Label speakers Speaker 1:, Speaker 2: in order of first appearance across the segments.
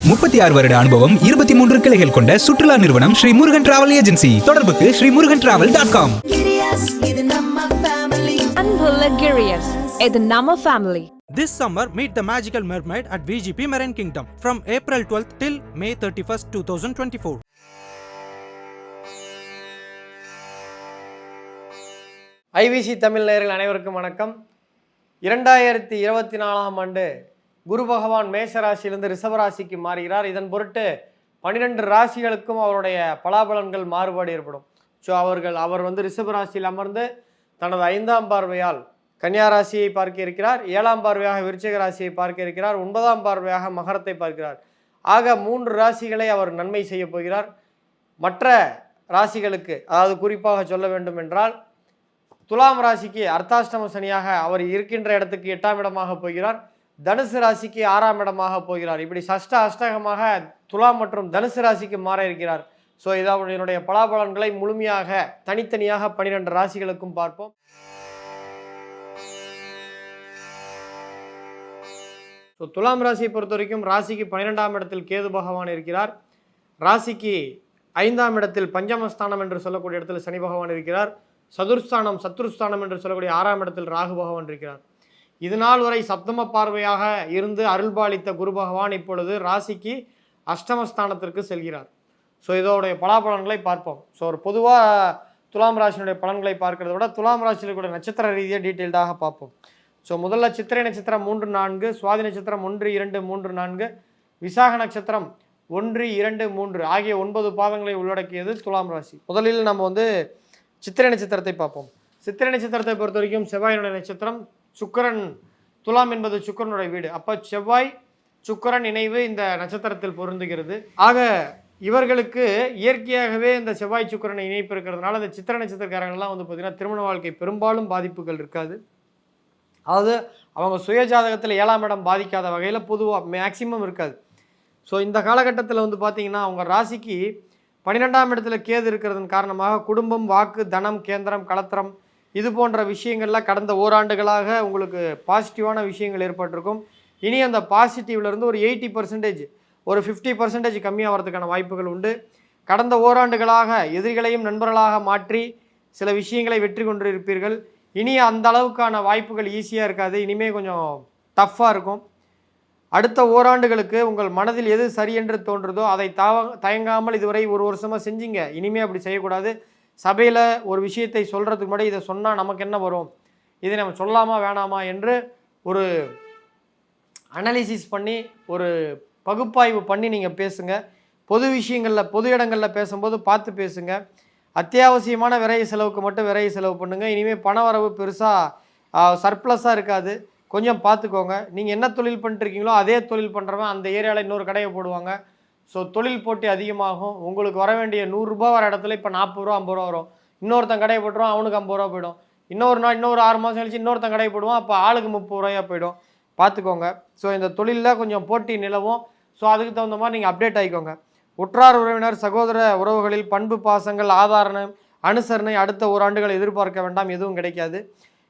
Speaker 1: முப்பத்தி ஆறு வருட அனுபவம் இருபத்தி மூன்று கிளைகள் கொண்ட சுற்றுலா நிறுவனம் ஸ்ரீ முருகன் டிராவல் ஏஜென்சி தொடர்புக்கு Sri Murugan travel dot com
Speaker 2: இது நம்ம family.
Speaker 3: This summer, meet the magical mermaid at VGP Marine Kingdom from April 12th till May 31st, 2024.
Speaker 4: IVC Tamil நேயர்கள் அனைவருக்கும் வணக்கம் இரண்டாயிரத்தி இருபத்தி நாலாம் ஆண்டு குரு பகவான் மேஷ ரிஷபராசிக்கு ராசிக்கு மாறுகிறார். இதன் பொருட்டு பன்னிரெண்டு ராசிகளுக்கும் அவருடைய பலாபலன்கள் மாறுபாடு ஏற்படும். ஸோ அவர்கள் அவர் வந்து ரிஷபராசியில் அமர்ந்து தனது ஐந்தாம் பார்வையால் கன்னியா ராசியை பார்க்க இருக்கிறார். ஏழாம் பார்வையாக விருச்சிக ராசியை பார்க்க இருக்கிறார். ஒன்பதாம் பார்வையாக மகரத்தை பார்க்கிறார். ஆக மூன்று ராசிகளை அவர் நன்மை செய்ய போகிறார். மற்ற ராசிகளுக்கு அதாவது குறிப்பாக சொல்ல வேண்டும் என்றால் துலாம் ராசிக்கு அர்த்தாஷ்டம சனியாக அவர் இருக்கின்ற இடத்துக்கு எட்டாம் இடமாக போகிறார். தனுசு ராசிக்கு ஆறாம் இடமாக போகிறார். இப்படி சஷ்ட அஷ்டகமாக துலாம் மற்றும் தனுசு ராசிக்கு மாற இருக்கிறார். ஸோ இதாவது என்னுடைய பலாபலன்களை முழுமையாக தனித்தனியாக பனிரெண்டு ராசிகளுக்கும் பார்ப்போம். ஸோ துலாம் ராசியை பொறுத்த வரைக்கும் ராசிக்கு பன்னிரெண்டாம் இடத்தில் கேது பகவான் இருக்கிறார். ராசிக்கு ஐந்தாம் இடத்தில் பஞ்சமஸ்தானம் என்று சொல்லக்கூடிய இடத்தில் சனி பகவான் இருக்கிறார். சதுர்ஸ்தானம் சத்ருஸ்தானம் என்று சொல்லக்கூடிய ஆறாம் இடத்தில் ராகு பகவான் இருக்கிறார். இது நாள் வரை சப்தம பார்வையாக இருந்து அருள்பாலித்த குரு பகவான் இப்பொழுது ராசிக்கு அஷ்டமஸ்தானத்திற்கு செல்கிறார். ஸோ இதோடைய பலாபலன்களை பார்ப்போம். ஸோ ஒரு பொதுவாக துலாம் ராசியினுடைய பலன்களை பார்க்கிறத விட துலாம் ராசியில் கூட நட்சத்திர ரீதியாக டீட்டெயில்டாக பார்ப்போம். ஸோ முதல்ல சித்திரை நட்சத்திரம் மூன்று நான்கு சுவாதி நட்சத்திரம் ஒன்று இரண்டு மூன்று நான்கு விசாக நட்சத்திரம் ஒன்று இரண்டு மூன்று ஆகிய ஒன்பது பாதங்களை உள்ளடக்கியது துலாம் ராசி. முதலில் நம்ம வந்து சித்திரை நட்சத்திரத்தை பார்ப்போம். சித்திரை நட்சத்திரத்தை பொறுத்த வரைக்கும் செவ்வாயினுடைய நட்சத்திரம் சுக்கிரன் துலாம் என்பது சுக்கிரனுடைய வீடு. அப்போ செவ்வாய் சுக்கிரன் இணைவு இந்த நட்சத்திரத்தில் பொருந்துகிறது. ஆக இவர்களுக்கு இயற்கையாகவே இந்த செவ்வாய் சுக்கரனை இணைப்பு இருக்கிறதுனால இந்த சித்திர நட்சத்திரக்காரங்கள்லாம் வந்து பார்த்திங்கன்னா திருமண வாழ்க்கை பெரும்பாலும் பாதிப்புகள் இருக்காது. அதாவது அவங்க சுய ஜாதகத்தில் ஏழாம் இடம் பாதிக்காத வகையில் பொதுவாக மேக்சிமம் இருக்காது. ஸோ இந்த காலகட்டத்தில் வந்து பார்த்தீங்கன்னா அவங்க ராசிக்கு பன்னிரெண்டாம் இடத்துல கேது இருக்கிறதன் காரணமாக குடும்பம் வாக்கு தனம் கேந்திரம் கலத்திரம் இது போன்ற விஷயங்கள்லாம் கடந்த ஓராண்டுகளாக உங்களுக்கு பாசிட்டிவான விஷயங்கள் ஏற்பட்டிருக்கும். இனி அந்த பாசிட்டிவ்லேருந்து ஒரு எயிட்டி பர்சன்டேஜ் ஒரு ஃபிஃப்டி பர்சன்டேஜ் கம்மியாகிறதுக்கான வாய்ப்புகள் உண்டு. கடந்த ஓராண்டுகளாக எதிரிகளையும் நண்பர்களாக மாற்றி சில விஷயங்களை வெற்றி கொண்டிருப்பீர்கள். இனி அந்த அளவுக்கான வாய்ப்புகள் ஈஸியாக இருக்காது. இனிமே கொஞ்சம் டஃப்பாக இருக்கும். அடுத்த ஓராண்டுகளுக்கு உங்கள் மனதில் எது சரி என்று தோன்றுதோ அதை தாவ தயங்காமல் இதுவரை ஒரு வருஷமாக செஞ்சீங்க. இனிமே அப்படி செய்யக்கூடாது. சபையில் ஒரு விஷயத்தை சொல்கிறதுக்கு முன்னாடி இதை சொன்னால் நமக்கு என்ன வரும்? இதை நம்ம சொல்லாமா வேணாமா என்று ஒரு அனலிசிஸ் பண்ணி ஒரு பகுப்பாய்வு பண்ணி நீங்கள் பேசுங்க. பொது விஷயங்களில் பொது இடங்களில் பேசும்போது பார்த்து பேசுங்க. அத்தியாவசியமான விரைய செலவுக்கு மட்டும் விரைய செலவு பண்ணுங்கள் இனிமேல் பண வரவு பெருசாக சர்ப்ளஸாக இருக்காது. கொஞ்சம் பார்த்துக்கோங்க. நீங்கள் என்ன தொழில் பண்ணிட்டுருக்கீங்களோ அதே தொழில் பண்ணுறவன் அந்த ஏரியாவில் இன்னொரு கடையை போடுவாங்க. ஸோ தொழில் போட்டி அதிகமாகும். உங்களுக்கு வர வேண்டிய நூறுரூபா வர இடத்துல இப்போ நாற்பது ரூபா ஐம்பது ரூபா வரும். இன்னொருத்தன் கடையை போட்டுருவான் அவனுக்கு ஐம்பது ரூபா போயிடும். இன்னொரு நாள் இன்னொரு ஆறு மாதம் கழிச்சு இன்னொருத்தன் கடையை போடுவான் அப்போ ஆளுக்கு முப்பது ரூபாயா போயிடும். பார்த்துக்கோங்க ஸோ இந்த தொழிலில் கொஞ்சம் போட்டி நிலவும். ஸோ அதுக்கு தகுந்த மாதிரி நீங்கள் அப்டேட் ஆகிக்கோங்க உற்றார் உறவினர் சகோதர உறவுகளில் பண்பு பாசங்கள் ஆதாரணம் அனுசரணை அடுத்த ஓராண்டுகள் எதிர்பார்க்க வேண்டாம். எதுவும் கிடைக்காது.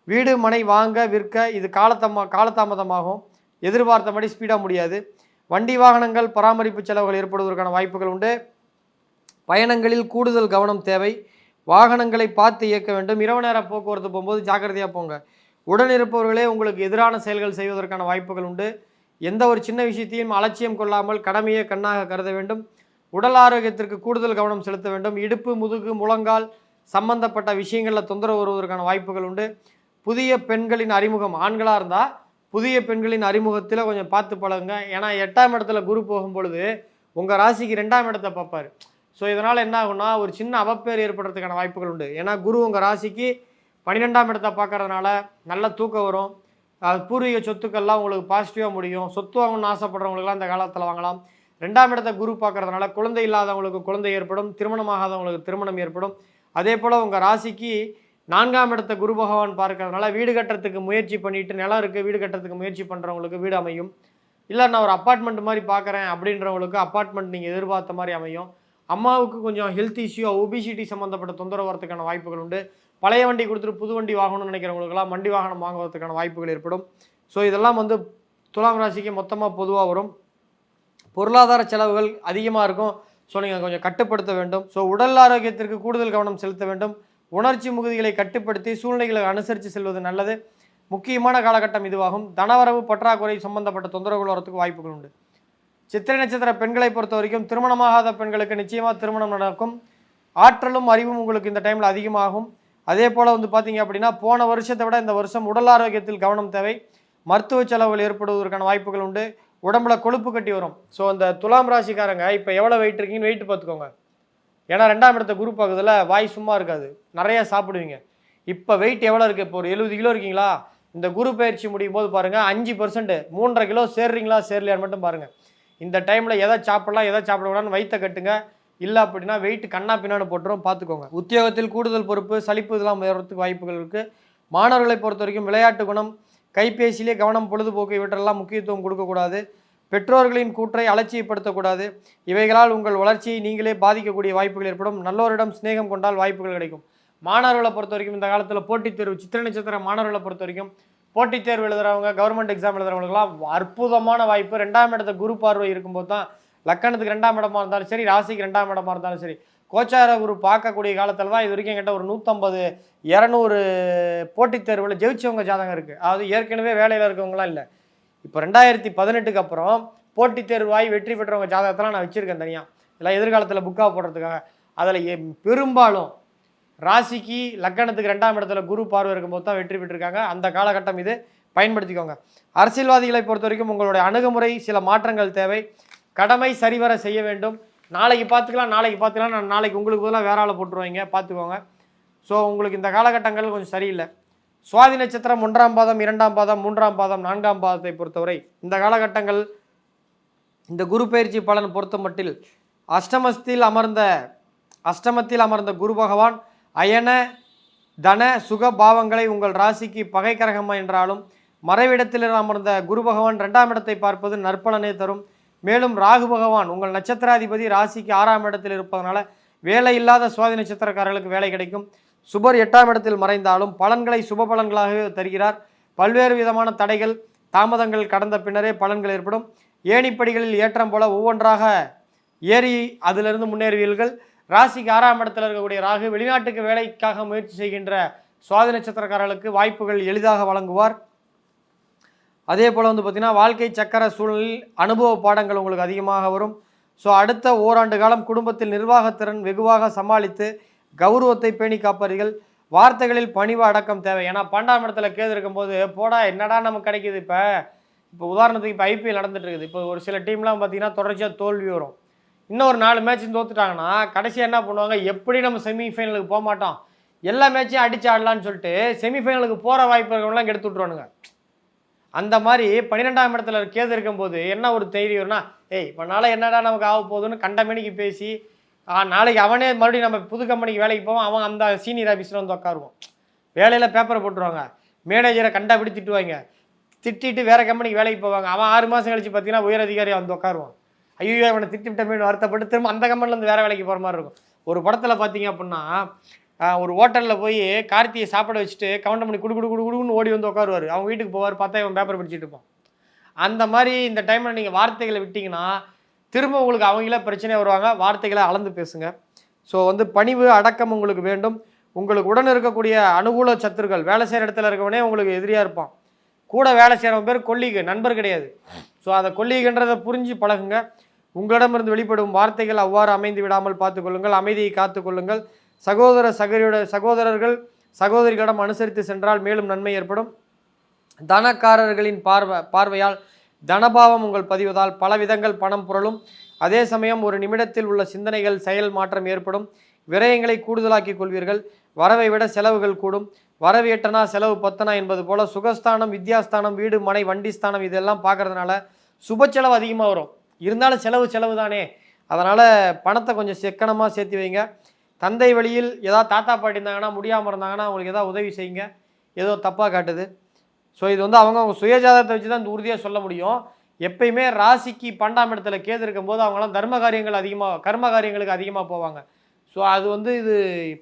Speaker 4: வீடு மனை வாங்க விற்க இது காலத்தமா காலதாமதமாகும். எதிர்பார்த்தபடி ஸ்பீடாக முடியாது. வண்டி வாகனங்கள் பராமரிப்பு செலவுகள் ஏற்படுவதற்கான வாய்ப்புகள் உண்டு. பயணங்களில் கூடுதல் கவனம் தேவை. வாகனங்களை பார்த்து இயக்க வேண்டும். இரவு நேர போக்குவரத்து போகும்போது ஜாக்கிரதையாக போங்க. உடன் இருப்பவர்களே உங்களுக்கு எதிரான செயல்கள் செய்வதற்கான வாய்ப்புகள் உண்டு. எந்த ஒரு சின்ன விஷயத்தையும் அலட்சியம் கொள்ளாமல் கடமையை கண்ணாக கருத வேண்டும். உடல் ஆரோக்கியத்திற்கு கூடுதல் கவனம் செலுத்த வேண்டும். இடுப்பு முதுகு முழங்கால் சம்பந்தப்பட்ட விஷயங்களில் தொந்தரவு வருவதற்கான வாய்ப்புகள் உண்டு. புதிய பெண்களின் அறிமுகம். ஆண்களாக இருந்தால் புதிய பெண்களின் அறிமுகத்தில் கொஞ்சம் பார்த்து பழகுங்க. ஏன்னா எட்டாம் இடத்துல குரு போகும் பொழுது உங்கள் ராசிக்கு ரெண்டாம் இடத்தை பார்ப்பார். ஸோ இதனால் என்ன ஆகும்னா ஒரு சின்ன அவப்பேர் ஏற்படுறதுக்கான வாய்ப்புகள் உண்டு. ஏன்னா குரு உங்கள் ராசிக்கு பன்னிரெண்டாம் இடத்தை பார்க்கறதுனால நல்ல தூக்கம் வரும். பூர்வீக சொத்துக்கள்லாம் உங்களுக்கு பாசிட்டிவாக முடியும். சொத்து வாங்கணும்னு ஆசைப்படுறவங்களுக்குலாம் இந்த காலத்தில் வாங்கலாம். ரெண்டாம் இடத்த குரு பார்க்குறதுனால குழந்தை இல்லாதவங்களுக்கு குழந்தை ஏற்படும். திருமணமாகாதவங்களுக்கு திருமணம் ஏற்படும். அதே போல் உங்கள் ராசிக்கு நான்காம் இடத்த குரு பகவான் பார்க்கறதுனால வீடு கட்டுறதுக்கு முயற்சி பண்ணிட்டு நிலம் இருக்குது வீடு கட்டுறதுக்கு முயற்சி பண்ணுறவங்களுக்கு வீடு அமையும். இல்லை நான் ஒரு அப்பார்ட்மெண்ட் மாதிரி பார்க்குறேன் அப்படின்றவங்களுக்கு அப்பார்ட்மெண்ட் நீங்கள் எதிர்பார்த்த மாதிரி அமையும். அம்மாவுக்கு கொஞ்சம் ஹெல்த் இஷ்யூ ஒபிசிட்டி சம்மந்தப்பட்ட தொந்தரவு வரதுக்கான வாய்ப்புகள் உண்டு. பழைய வண்டி கொடுத்துட்டு புது வண்டி வாங்கணும்னு நினைக்கிறவங்களுக்கெல்லாம் வண்டி வாகனம் வாங்குவதற்கான வாய்ப்புகள் ஏற்படும். ஸோ இதெல்லாம் வந்து துலாம் ராசிக்கு மொத்தமாக பொதுவாக வரும். பொருளாதார செலவுகள் அதிகமாக இருக்கும். ஸோ நீங்கள் கொஞ்சம் கட்டுப்படுத்த வேண்டும். ஸோ உடல் ஆரோக்கியத்திற்கு கூடுதல் கவனம் செலுத்த வேண்டும். உணர்ச்சி முகுதிகளை கட்டுப்படுத்தி சூழ்நிலைகளை அனுசரித்து செல்வது நல்லது. முக்கியமான காலகட்டம் இதுவாகும். தனவரவு பற்றாக்குறை சம்பந்தப்பட்ட தொந்தரவுகள் வரத்துக்கு வாய்ப்புகள் உண்டு. சித்திரை நட்சத்திர பெண்களை பொறுத்த வரைக்கும் திருமணமாகாத பெண்களுக்கு நிச்சயமாக திருமணம் நடக்கும். ஆற்றலும் அறிவும் உங்களுக்கு இந்த டைமில் அதிகமாகும். அதே போல் வந்து பார்த்தீங்க அப்படின்னா போன வருஷத்தை விட இந்த வருஷம் உடல் ஆரோக்கியத்தில் கவனம் தேவை. மருத்துவ செலவுகள் ஏற்படுவதற்கான வாய்ப்புகள் உண்டு. உடம்புல கொழுப்பு கட்டி வரும். ஸோ அந்த துலாம் ராசிக்காரங்க இப்போ எவ்வளோ வெயிட் இருக்கீங்கன்னு வெயிட் பார்த்துக்கோங்க. ஏன்னா ரெண்டாம் இடத்த குரூப் ஆகுதுல வாய் சும்மா இருக்காது. நிறைய சாப்பிடுவீங்க. இப்போ வெயிட் எவ்வளோ இருக்குது இப்போ ஒரு எழுபது கிலோ இருக்கீங்களா? இந்த குரு பயிற்சி முடியும் போது பாருங்கள் அஞ்சு பர்சன்ட் மூன்றரை கிலோ சேர்றீங்களா சேரலையான்னு மட்டும் பாருங்கள் இந்த டைமில் எதை சாப்பிடலாம் எதை சாப்பிடக்கூடாதுன்னு வயிற்ற கட்டுங்க. இல்லை அப்படின்னா வெயிட் கண்ணா பின்னான்னு போட்டுரும் பார்த்துக்கோங்க உத்தியோகத்தில் கூடுதல் பொறுப்பு சலிப்பு இதெல்லாம் உயர்றதுக்கு வாய்ப்புகள் இருக்குது மாணவர்களை பொறுத்த வரைக்கும் விளையாட்டு குணம் கைபேசியிலே கவனம் பொழுதுபோக்கு இவற்றெல்லாம் முக்கியத்துவம் கொடுக்கக்கூடாது. பெற்றோர்களின் கூற்றை அலட்சியப்படுத்தக்கூடாது. இவைகளால் உங்கள் வளர்ச்சியை நீங்களே பாதிக்கக்கூடிய வாய்ப்புகள் ஏற்படும். நல்லோரிடம் சிநேகம் கொண்டால் வாய்ப்புகள் கிடைக்கும். மாணவர்களை பொறுத்த வரைக்கும் இந்த காலத்தில் போட்டித் தேர்வு சித்திர நட்சத்திர மாணவர்களை பொறுத்த வரைக்கும் போட்டித் தேர்வு எழுதுறவங்க கவர்மெண்ட் எக்ஸாம் எழுதுறவங்களுக்குலாம் அற்புதமான வாய்ப்பு. ரெண்டாம் இடத்த குரு பார்வை இருக்கும்போது தான் லக்கணத்துக்கு ரெண்டாம் இடமா இருந்தாலும் சரி ராசிக்கு ரெண்டாம் இடமா இருந்தாலும் சரி கோச்சார குரு பார்க்கக்கூடிய காலத்தில் தான் இது வரைக்கும் என்கிட்ட ஒரு நூற்றம்பது இரநூறு போட்டித் தேர்வில் ஜெயிச்சவங்க ஜாதகம் இருக்குது அதாவது ஏற்கனவே வேலையில் இருக்கவங்களாம் இல்லை. இப்போ ரெண்டாயிரத்தி பதினெட்டுக்கு அப்புறம் போட்டித் தேர்வாய் வெற்றி பெற்றவங்க ஜாதகத்தெல்லாம் நான் வச்சுருக்கேன் தனியாக இதெல்லாம் எதிர்காலத்தில் புக்காக போடுறதுக்காக. அதில் எ- பெரும்பாலும் ராசிக்கு லக்கணத்துக்கு ரெண்டாம் இடத்துல குரு பார்வை இருக்கும்போது தான் வெற்றி பெற்றிருக்காங்க. அந்த காலகட்டம் இது. பயன்படுத்திக்கோங்க. அரசியல்வாதிகளை பொறுத்த வரைக்கும் உங்களுடைய அணுகுமுறை சில மாற்றங்கள் தேவை. கடமை சரிவர செய்ய வேண்டும். நாளைக்கு பார்த்துக்கலாம் நாளைக்கு பார்த்துக்கலாம். நான் நாளைக்கு உங்களுக்கு பதிலாக வேற ஆளை போட்டுருவாங்க. பார்த்துக்கோங்க. ஸோ உங்களுக்கு இந்த காலகட்டங்கள் கொஞ்சம் சரியில்லை. சுவாதி நட்சத்திரம் ஒன்றாம் பாதம் இரண்டாம் பாதம் மூன்றாம் பாதம் நான்காம் பாதத்தை பொறுத்தவரை இந்த காலகட்டங்கள் இந்த குரு பயிற்சி பலன் பொறுத்த மட்டில் அஷ்டமத்தில் அமர்ந்த அஷ்டமத்தில் அமர்ந்த குரு பகவான் அயன தன சுக பாவங்களை உங்கள் ராசிக்கு பகை கிரகமா என்றாலும் மறைவிடத்தில் அமர்ந்த குரு பகவான் ரெண்டாம் இடத்தை பார்ப்பது நற்பலனை தரும். மேலும் ராகு பகவான் உங்கள் நட்சத்திராதிபதி ராசிக்கு ஆறாம் இடத்தில் இருப்பதனால வேலை இல்லாத சுவாதி நட்சத்திரக்காரர்களுக்கு வேலை கிடைக்கும். சுபர் எட்டாம் இடத்தில் மறைந்தாலும் பலன்களை சுப பலன்களாகவே தருகிறார். பல்வேறு விதமான தடைகள் தாமதங்கள் கடந்த பின்னரே பலன்கள் ஏற்படும். ஏணிப்படிகளில் ஏற்றம் போல ஒவ்வொன்றாக ஏறி அதிலிருந்து முன்னேறுவீர்கள். ராசிக்கு ஆறாம் இடத்தில் இருக்கக்கூடிய ராகு வெளிநாட்டுக்கு வேலைக்காக முயற்சி செய்கின்ற சுவாதி நட்சத்திரக்காரர்களுக்கு வாய்ப்புகள் எளிதாக வழங்குவார். அதே போல் வந்து பார்த்திங்கன்னா வாழ்க்கை சக்கர சூழலில் அனுபவ பாடங்கள் உங்களுக்கு அதிகமாக வரும். ஸோ அடுத்த ஓராண்டு காலம் குடும்பத்தில் நிர்வாகத்திறன் வெகுவாக சமாளித்து கௌரவத்தை பேணி காப்பார்கள். வார்த்தைகளில் பணிவு அடக்கம் தேவை. ஏன்னா பன்னெண்டாம் இடத்துல கேது இருக்கும்போது போடா என்னடா நமக்கு கிடைக்குது இப்போ? இப்போ உதாரணத்துக்கு இப்போ ஐபிஎல் நடந்துட்டு இருக்குது இப்போ ஒரு சில டீம்லாம் பார்த்தீங்கன்னா தொடர்ச்சியாக தோல்வி வரும். இன்னும் ஒரு நாலு மேட்ச் தோத்துட்டாங்கன்னா கடைசியாக என்ன பண்ணுவாங்க? எப்படி நம்ம செமிஃபைனலுக்கு போக மாட்டோம்? எல்லா மேட்சையும் அடிச்சு ஆடலாம்னு சொல்லிட்டு செமிஃபைனலுக்கு போகிற வாய்ப்பு இருக்கவங்களாம் கெடுத்து விட்ருவானுங்க அந்த மாதிரி பன்னிரெண்டாம் இடத்துல கேது இருக்கும்போது என்ன ஒரு தைரியம்னா ஏய் இப்போ நாளை என்னடா நமக்கு ஆக போகுதுன்னு கண்டமேனிக்கு பேசி நாளைக்கு அவனே மறுபடியும் நம்ம புது கம்பெனிக்கு வேலைக்கு போவோம் அவன் அந்த சீனியர் ஆஃபீஸில் வந்து உட்காருவோம் வேலையில் பேப்பரை போட்டுருவாங்க. மேனேஜரை கண்டாபிடி திட்டுவாங்க திட்டிட்டு வேறு கம்பெனிக்கு வேலைக்கு போவாங்க. அவன் ஆறு மாதம் கழிச்சு பார்த்தீங்கன்னா உயர் அதிகாரியாக வந்து உட்காருவான் ஐயோ அவனை திட்டிவிட்டமே வருத்தப்பட்டு திரும்ப அந்த கம்பெனிலேருந்து வேறு வேலைக்கு போகிற மாதிரி இருக்கும். ஒரு படத்தில் பார்த்தீங்க அப்படின்னா ஒரு ஹோட்டலில் போய் கார்த்தியை சாப்பிட வச்சுட்டு கவுண்டர் பண்ணி குடு குடு குடு குடுன்னு ஓடி வந்து உட்காருவார் அவங்க வீட்டுக்கு போவார் பார்த்தா இவன் பேப்பர் படிச்சுட்டு இருப்பான். அந்த மாதிரி இந்த டைமில் நீங்கள் வார்த்தைகளை விட்டிங்கன்னா திரும்ப உங்களுக்கு அவங்களே பிரச்சனை வருவாங்க வார்த்தைகளை அளந்து பேசுங்க. ஸோ வந்து பணிவு அடக்கம் உங்களுக்கு வேண்டும். உங்களுக்கு உடன் இருக்கக்கூடிய அனுகூல சத்துருக்கள் வேலை செய்கிற இடத்துல இருக்கவனே உங்களுக்கு எதிரியாக இருப்பான். கூட வேலை செய்கிறவன் பேர் கொல்லிகு நண்பர் கிடையாது. ஸோ அதை கொல்லிகின்றதை புரிஞ்சு பழகுங்க. உங்களிடமிருந்து வெளிப்படும் வார்த்தைகள் அவ்வாறு அமைந்து விடாமல் பார்த்துக்கொள்ளுங்கள் அமைதியை காத்துக்கொள்ளுங்கள் சகோதர சகரியோட சகோதரர்கள் சகோதரிகளிடம் அனுசரித்து சென்றால் மேலும் நன்மை ஏற்படும். தனக்காரர்களின் பார்வை பார்வையால் தனபாவம் உங்கள் பதிவதால் பல விதங்கள் பணம் புரளும் அதே சமயம் ஒரு நிமிடத்தில் உள்ள சிந்தனைகள் செயல் மாற்றம் ஏற்படும். விரயங்களை கூடுதலாக்கிக் கொள்வீர்கள். வரவை விட செலவுகள் கூடும். வரவு எட்டனா செலவு பத்தனா என்பது போல சுகஸ்தானம் வித்யாஸ்தானம் வீடு மனை வண்டி ஸ்தானம் இதெல்லாம் பார்க்கறதுனால சுப செலவு அதிகமாக வரும். இருந்தாலும் செலவு செலவு தானே. அதனால் பணத்தை கொஞ்சம் சிக்கனமாக சேர்த்து வைங்க. தந்தை வழியில் ஏதாவது தாத்தா பாட்டி இருந்தாங்கன்னா முடியாமல் இருந்தாங்கன்னா அவங்களுக்கு ஏதாவது உதவி செய்யுங்க. ஏதோ தப்பாக காட்டுது. ஸோ இது வந்து அவங்க அவங்க சுயஜாதகத்தை வச்சு தான் இந்த உறுதியாக சொல்ல முடியும். எப்பயுமே ராசிக்கு பன்னெண்டாம் இடத்துல கேது இருக்கும்போது அவங்களாம் தர்ம காரியங்கள் அதிகமாக கர்ம காரியங்களுக்கு அதிகமாக போவாங்க. ஸோ அது வந்து இது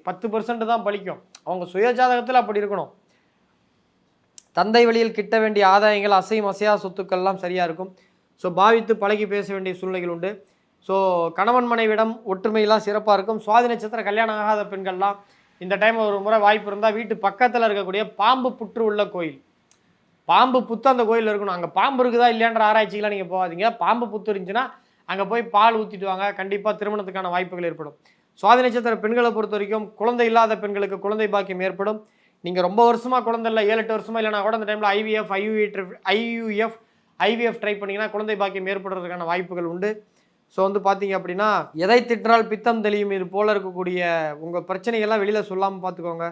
Speaker 4: பத்து பர்சன்ட் தான் பழிக்கும். அவங்க சுயஜாதகத்தில் அப்படி இருக்கணும். தந்தை வழியில் கிட்ட வேண்டிய ஆதாயங்கள் அசையும் அசையா சொத்துக்கள்லாம் சரியாக இருக்கும். ஸோ பாவித்து பழகி பேச வேண்டிய சூழ்நிலைகள் உண்டு. ஸோ கணவன் மனைவிடம் ஒற்றுமையெல்லாம் சிறப்பாக இருக்கும். சுவாதி நட்சத்திர கல்யாணம் ஆகாத பெண்கள்லாம் இந்த டைம் ஒரு முறை வாய்ப்பு இருந்தால் வீட்டு பக்கத்தில் இருக்கக்கூடிய பாம்பு புற்று உள்ள கோயில். பாம்பு புத்து அந்த கோயிலில் இருக்கணும். அங்கே பாம்பு இருக்குதா இல்லையான்ற ஆராய்ச்சிக்கெலாம் நீங்கள் போகாதீங்க. பாம்பு புத்து இருந்துச்சுன்னா அங்கே போய் பால் ஊற்றிட்டு வாங்க. கண்டிப்பாக திருமணத்துக்கான வாய்ப்புகள் ஏற்படும். சுவாதி நட்சத்திர பெண்களை பொறுத்த வரைக்கும் குழந்தை இல்லாத பெண்களுக்கு குழந்தை பாக்கியம் ஏற்படும். நீங்கள் ரொம்ப வருஷமாக குழந்தை இல்லை ஏழு எட்டு வருஷமா இல்லைனா கூட அந்த டைமில் IVF IUI IUF IVF try பண்ணிங்கன்னா குழந்தை பாக்கியம் ஏற்படுறதுக்கான வாய்ப்புகள் உண்டு. ஸோ வந்து பார்த்தீங்க அப்படின்னா எதை திட்டினால் பித்தம் தெளியும் இது போல இருக்கக்கூடிய உங்கள் பிரச்சனைகள்லாம் வெளியில் சொல்லாமல் பார்த்துக்கோங்க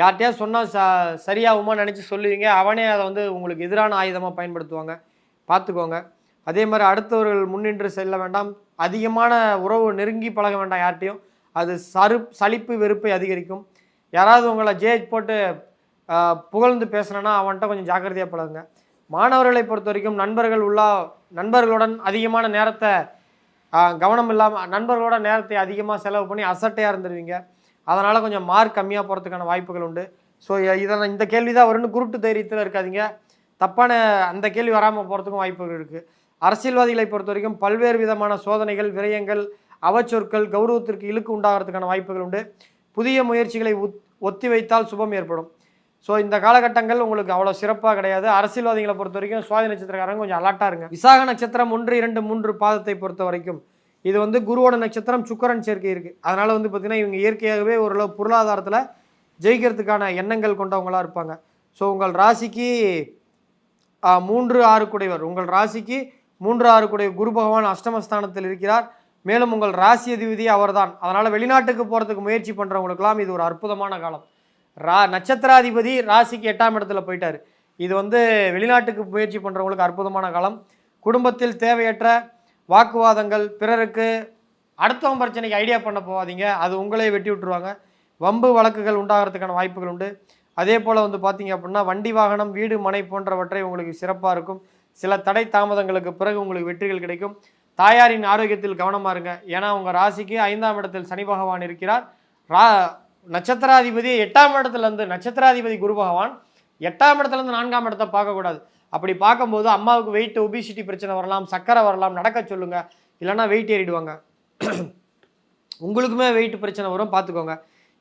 Speaker 4: யார்கிட்டயா சொன்னால் ச சரியாகுமா நினச்சி சொல்லுவீங்க. அவனே அதை வந்து உங்களுக்கு எதிரான ஆயுதமாக பயன்படுத்துவாங்க. பார்த்துக்கோங்க. அதே மாதிரி அடுத்தவர்கள் முன்னின்று செல்ல வேண்டாம். அதிகமான உறவு நெருங்கி பழக வேண்டாம் யார்கிட்டையும். அது சரு சலிப்பு வெறுப்பை அதிகரிக்கும். யாராவது உங்களை ஜேஜ் போட்டு புகழ்ந்து பேசுனேன்னா அவன்கிட்ட கொஞ்சம் ஜாக்கிரதையாக பழகுங்க. மாணவர்களை பொறுத்த வரைக்கும் நண்பர்கள் உள்ளா நண்பர்களுடன் அதிகமான நேரத்தை கவனம் இல்லாமல் நண்பர்களோட நேரத்தை அதிகமாக செலவு பண்ணி அசட்டையாக இருந்துருவீங்க. அதனால் கொஞ்சம் மார்க் கம்மியாக போகிறதுக்கான வாய்ப்புகள் உண்டு. ஸோ இதை இந்த கேள்வி தான் வரும்னு குருட்டு தைரியத்தில் இருக்காதீங்க. தப்பான அந்த கேள்வி வராமல் போகிறதுக்கும் வாய்ப்புகள் இருக்குது அரசியல்வாதிகளை பொறுத்த வரைக்கும் பல்வேறு விதமான சோதனைகள் விரயங்கள் அவச்சொற்கள் கௌரவத்திற்கு இழுக்கு உண்டாகிறதுக்கான வாய்ப்புகள் உண்டு. புதிய முயற்சிகளை ஒத் ஒத்தி வைத்தால் சுபம் ஏற்படும். ஸோ இந்த காலகட்டங்கள் உங்களுக்கு அவ்வளோ சிறப்பாக கிடையாது. அரசியல்வாதிகளை பொறுத்த வரைக்கும் சுவாதி நட்சத்திரக்காரங்க கொஞ்சம் அலர்ட்டாக இருங்க. விசாக நட்சத்திரம் ஒன்று இரண்டு மூன்று பாதத்தை பொறுத்த வரைக்கும் இது வந்து குருவோட நட்சத்திரம் சுக்கரன் சேர்க்கை இருக்குது அதனால் வந்து பார்த்திங்கன்னா இவங்க இயற்கையாகவே ஓரளவு பொருளாதாரத்தில் ஜெயிக்கிறதுக்கான எண்ணங்கள் கொண்டவங்களா இருப்பாங்க. ஸோ உங்கள் ராசிக்கு மூன்று ஆறு குடைவர். உங்கள் ராசிக்கு மூன்று ஆறு குடைய குரு பகவான் அஷ்டமஸ்தானத்தில் இருக்கிறார். மேலும் உங்கள் ராசி அதிபதி அவர்தான். அதனால் வெளிநாட்டுக்கு போகிறதுக்கு முயற்சி பண்ணுறவங்களுக்கெல்லாம் இது ஒரு அற்புதமான காலம். ரா நட்சத்திராதிபதி ராசிக்கு எட்டாம் இடத்துல போயிட்டார். இது வந்து வெளிநாட்டுக்கு முயற்சி பண்ணுறவங்களுக்கு அற்புதமான காலம். குடும்பத்தில் தேவையற்ற வாக்குவாதங்கள் பிறருக்கு அடுத்தவன் பிரச்சனைக்கு ஐடியா பண்ண போகாதீங்க. அது உங்களே வெட்டி விட்டுருவாங்க. வம்பு வழக்குகள் உண்டாகிறதுக்கான வாய்ப்புகள் உண்டு. அதே போல் வந்து பார்த்தீங்க அப்படின்னா வண்டி வாகனம் வீடு மனை போன்றவற்றை உங்களுக்கு சிறப்பாக இருக்கும். சில தடை தாமதங்களுக்கு பிறகு உங்களுக்கு வெற்றிகள் கிடைக்கும். தாயாரின் ஆரோக்கியத்தில் கவனமாக இருங்க. ஏன்னா உங்கள் ராசிக்கு ஐந்தாம் இடத்தில் சனி பகவான் இருக்கிறார். ரா நட்சத்திராதிபதி எட்டாம் இடத்துல இருந்து நட்சத்திராதிபதி குரு பகவான் எட்டாம் இடத்துலேருந்து நான்காம் இடத்தை பார்க்கக்கூடாது. அப்படி பார்க்கும்போது அம்மாவுக்கு வெயிட் ஒபிசிட்டி பிரச்சனை வரலாம் சக்கரை வரலாம் நடக்க சொல்லுங்கள் இல்லைன்னா வெயிட் ஏறிடுவாங்க. உங்களுக்குமே வெயிட் பிரச்சனை வரும் பார்த்துக்கோங்க.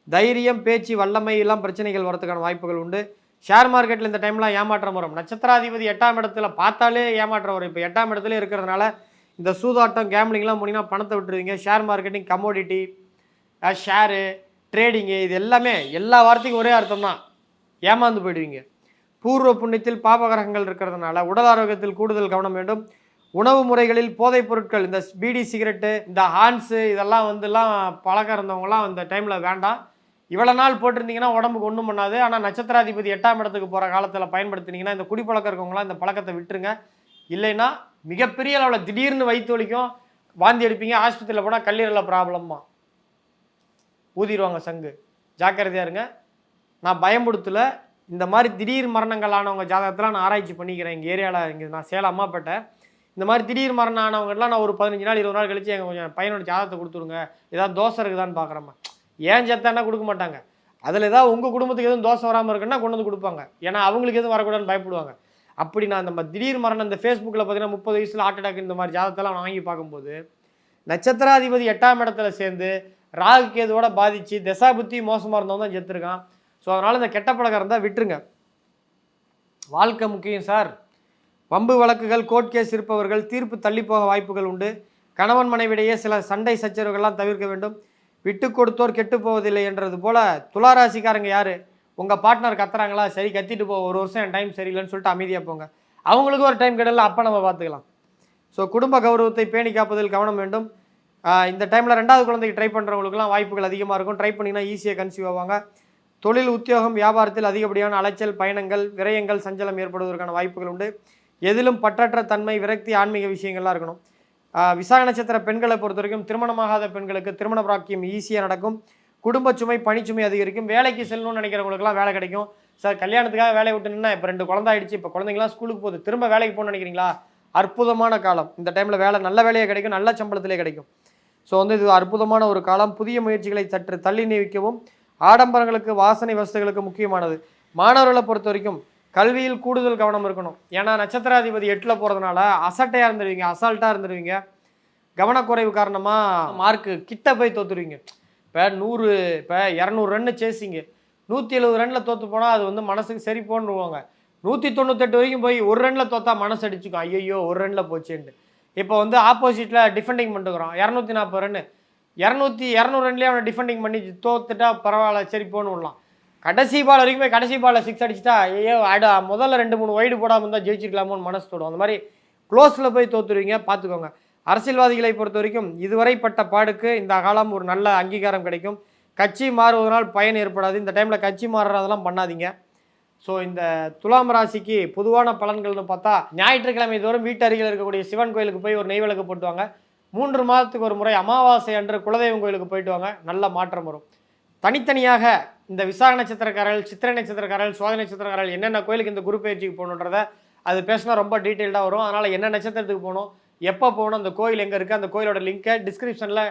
Speaker 4: தைரியம் பேச்சு வல்லமை எல்லாம் பிரச்சனைகள் வரதுக்கான வாய்ப்புகள் உண்டு. ஷேர் மார்க்கெட்டில் இந்த டைம்லாம் ஏமாற்றம் வரும். நட்சத்திராதிபதி எட்டாம் இடத்துல பார்த்தாலே ஏமாற்றம் வரும். இப்போ எட்டாம் இடத்துல இருக்கிறதுனால இந்த சூதாட்டம் கேம்லிங்லாம் போனீங்கன்னா பணத்தை விட்டுருவீங்க share marketing commodity share trading இது எல்லாமே எல்லா வார்த்தைக்கும் ஒரே அர்த்தம் தான் ஏமாந்து போயிடுவீங்க. பூர்வ புண்ணியத்தில் பாபகிரகங்கள் இருக்கிறதுனால உடல் ஆரோக்கியத்தில் கூடுதல் கவனம் வேண்டும். உணவு முறைகளில் போதைப் பொருட்கள் இந்த பீடி சிகரெட்டு இந்த ஹான்ஸு இதெல்லாம் வந்துலாம் பழக்கம் இருந்தவங்கலாம் அந்த டைமில் வேண்டாம். இவ்வளோ நாள் போட்டிருந்தீங்கன்னா உடம்புக்கு ஒன்றும் பண்ணாது. ஆனால் நட்சத்திராதிபதி எட்டாம் இடத்துக்கு போகிற காலத்தில் பயன்படுத்தினீங்கன்னா இந்த குடிப்பழக்கம் இருக்கவங்களாம் இந்த பழக்கத்தை விட்டுருங்க. இல்லைன்னா மிகப்பெரிய அளவில் திடீர்னு வயிற்று வலிக்கும் வாந்தி எடுப்பீங்க ஆஸ்பத்திரியில் போனால் கல்லீரலில் ப்ராப்ளமா ஊதிடுவாங்க சங்கு. ஜாக்கிரதையாக இருங்க. நான் பயம்படுத்தல இந்த மாதிரி திடீர் மரணங்கள் ஆனவங்க ஜாதகத்தில் நான் ஆராய்ச்சி பண்ணிக்கிறேன். எங்கள் ஏரியாவில் இங்கே நான் சேலம் அம்மாப்பேட்டை. இந்த மாதிரி திடீர் மரணம் ஆனவங்கலாம் நான் ஒரு பதினஞ்சு நாள் இருபது நாள் கழிச்சு எங்கள் கொஞ்சம் பையனோட ஜாதகத்தை கொடுத்துருங்க ஏதாவது தோசை இருக்குதான்னு பார்க்குறேம்மா ஏன் செத்தானா கொடுக்க மாட்டாங்க? அதில் ஏதாவது உங்கள் குடும்பத்துக்கு எதுவும் தோசை வராமல் இருக்குன்னா கொண்டு வந்து கொடுப்பாங்க. ஏன்னா அவங்களுக்கு எதுவும் வரக்கூடாதுன்னு பயப்படுவாங்க. அப்படி நான் நம்ம திடீர் மரணம் இந்த ஃபேஸ்புக்கில் பார்த்தீங்கன்னா முப்பது வயசில் ஹார்ட் அட்டாக் இந்த மாதிரி ஜாதகத்தெல்லாம் நான் வாங்கி பார்க்கும்போது நட்சத்திராதிபதி எட்டாம் இடத்துல சேர்ந்து ராகு கேதுவோட பாதிச்சு தசாபுத்தி மோசமாக இருந்தவங்க தான் செத்துருக்கான். ஸோ அதனால் இந்த கெட்ட பழக்கம் இருந்தால் விட்டுருங்க. வாழ்க்கை முக்கியம் சார். வம்பு வழக்குகள் கோர்ட் கேஸ் இருப்பவர்கள் தீர்ப்பு தள்ளிப்போக வாய்ப்புகள் உண்டு. கணவன் மனைவிடையே சில சண்டை சச்சரவுகள்லாம் தவிர்க்க வேண்டும். விட்டு கொடுத்தோர் கெட்டு போவதில்லை என்றது போல் துளாராசிக்காரங்க யார்? உங்கள் பார்ட்னர் கத்துறாங்களா? சரி கத்திட்டு போ ஒரு வருஷம் என் டைம் சரியில்லைன்னு சொல்லிட்டு அமைதியாக போங்க. அவங்களுக்கு ஒரு டைம் கிடையாது அப்போ நம்ம பார்த்துக்கலாம். ஸோ குடும்ப கௌரவத்தை பேணி காப்பதில் கவனம் வேண்டும். இந்த டைமில் ரெண்டாவது குழந்தைக்கு ட்ரை பண்ணுறவங்களுக்குலாம் வாய்ப்புகள் அதிகமாக இருக்கும். ட்ரை பண்ணிங்கன்னா ஈஸியாக கன்சீவ் ஆவாங்க. தொழில் உத்தியோகம் வியாபாரத்தில் அதிகப்படியான அலைச்சல் பயணங்கள் விரயங்கள் சஞ்சலம் ஏற்படுவதற்கான வாய்ப்புகள் உண்டு. எதிலும் பற்றற்ற தன்மை விரக்தி ஆன்மீக விஷயங்கள்லாம் இருக்கணும். விசாக நட்சத்திர பெண்களை பொறுத்த வரைக்கும் திருமணமாகாத பெண்களுக்கு திருமண பிராக்கியம் ஈஸியாக நடக்கும். குடும்ப சுமை பணிச்சுமை அதிகரிக்கும். வேலைக்கு செல்லணும்னு நினைக்கிறவங்களுக்குலாம் வேலை கிடைக்கும். சார் கல்யாணத்துக்காக வேலையை விட்டு நின்னா இப்போ ரெண்டு குழந்தை ஆயிடுச்சு இப்போ குழந்தைங்களாம் ஸ்கூலுக்கு போகுது. திரும்ப வேலைக்கு போகணும்னு நினைக்கிறீங்களா? அற்புதமான காலம். இந்த டைமில் வேலை நல்ல வேலையே கிடைக்கும் நல்ல சம்பளத்திலே கிடைக்கும். ஸோ வந்து இது அற்புதமான ஒரு காலம். புதிய முயற்சிகளை சற்று தள்ளி நீவிக்கவும். ஆடம்பரங்களுக்கு வாசனை வசதிகளுக்கு முக்கியமானது. மாணவர்களை பொறுத்த வரைக்கும் கல்வியில் கூடுதல் கவனம் இருக்கணும். ஏன்னா நட்சத்திராதிபதி எட்டில் போகிறதுனால அசட்டையாக இருந்துருவீங்க அசால்ட்டாக இருந்துருவீங்க. கவனக்குறைவு காரணமாக மார்க்கு கிட்ட போய் தோத்துருவீங்க. இப்போ நூறு இப்போ இரநூறு ரன்னு சேசிங்க. நூற்றி எழுபது ரனில் தோற்று போனால் அது வந்து மனசுக்கு சரி போன்னுருவாங்க நூற்றி தொண்ணூத்தெட்டு வரைக்கும் போய் ஒரு ரனில் தோத்தா மனசு அடிச்சுக்கும் ஐயோ ஒரு ரனில் போச்சுன்ட்டு. இப்போ வந்து ஆப்போசிட்டில் டிஃபெண்டிங் பண்ணிட்டுக்கிறோம் இரநூத்தி நாற்பது ரன்னு. இரநூத்தி இரநூறு ரன்லேயே அவனை டிஃபெண்டிங் பண்ணி தோத்துட்டா பரவாயில்ல சரி போன்னு விடலாம். கடைசி பால் வரைக்குமே கடைசி பாலில் சிக்ஸ் அடிச்சிட்டா ஐயோ அட முதல்ல ரெண்டு மூணு ஒய்டு போடாமல் இருந்தால் ஜெயிச்சிருக்கலாமோன்னு மனசு தோடும். அந்த மாதிரி க்ளோஸில் போய் தோத்துருவீங்க பார்த்துக்கோங்க அரசியல்வாதிகளை பொறுத்த வரைக்கும் இதுவரைப்பட்ட பாடுக்கு இந்த காலம் ஒரு நல்ல அங்கீகாரம் கிடைக்கும். கட்சி மாறுவதனால் பயன் ஏற்படாது. இந்த டைமில் கட்சி மாறுறதெல்லாம் பண்ணாதீங்க. ஸோ இந்த துலாம் ராசிக்கு பொதுவான பலன்கள்னு பார்த்தா ஞாயிற்றுக்கிழமை தோறும் வீட்டு அருகில் இருக்கக்கூடிய சிவன் கோயிலுக்கு போய் ஒரு நெய் விளக்கு போட்டுவாங்க. மூன்று மாதத்துக்கு ஒரு முறை அமாவாசை அன்று குலதெய்வம் கோயிலுக்கு போயிட்டு வாங்க. நல்ல மாற்றம் வரும். தனித்தனியாக இந்த விசாக நட்சத்திரக்காரர்கள் சித்திரை நட்சத்திரக்காரர்கள் சுவாதி நட்சத்திரக்காரர்கள் என்னென்ன கோயிலுக்கு இந்த குரு பயிற்சிக்கு போகணுன்றத அது பேசினா ரொம்ப டீட்டெயில்டாக வரும். அதனால் என்ன நட்சத்திரத்துக்கு போகணும் எப்போ போகணும் அந்த கோயில் எங்கே இருக்குது அந்த கோயிலோட லிங்க்கை டிஸ்கிரிப்ஷனில்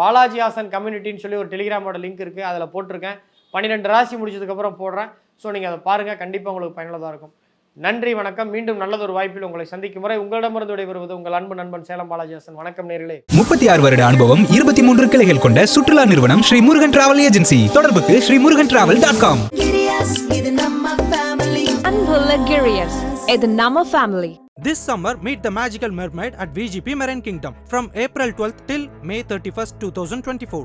Speaker 4: பாலாஜி ஹாசன் கம்யூனிட்டின்னு சொல்லி ஒரு டெலிகிராமோட லிங்க் இருக்குது அதில் போட்டிருக்கேன். பன்னிரெண்டு ராசி முடிச்சதுக்கப்புறம் போடுறேன். ஸோ நீங்கள் அதை பாருங்கள் கண்டிப்பாக உங்களுக்கு பயனுள்ளதாக இருக்கும். நன்றி வணக்கம். மீண்டும் நல்லதொரு வாய்ப்பில் உங்களை சந்திக்கும் முறை உங்களிடமிருந்து விடைபெறுவது உங்கள் அன்பு நண்பன் சேலம் பாலாஜி ஹாசன். வணக்கம் நேர்களே.
Speaker 1: முப்பத்தி ஆறு வருட அனுபவம் இருபத்தி மூன்று கிளைகள் கொண்ட சுற்றுலா நிறுவனம் ஸ்ரீ முருகன் டிராவல் ஏஜென்சி தொடர்புக்கு Sri Murugan travel dot com
Speaker 5: இது நம்ம family.
Speaker 3: This summer, meet the magical mermaid at VGP Marine Kingdom from April 12th till May 31st, 2024.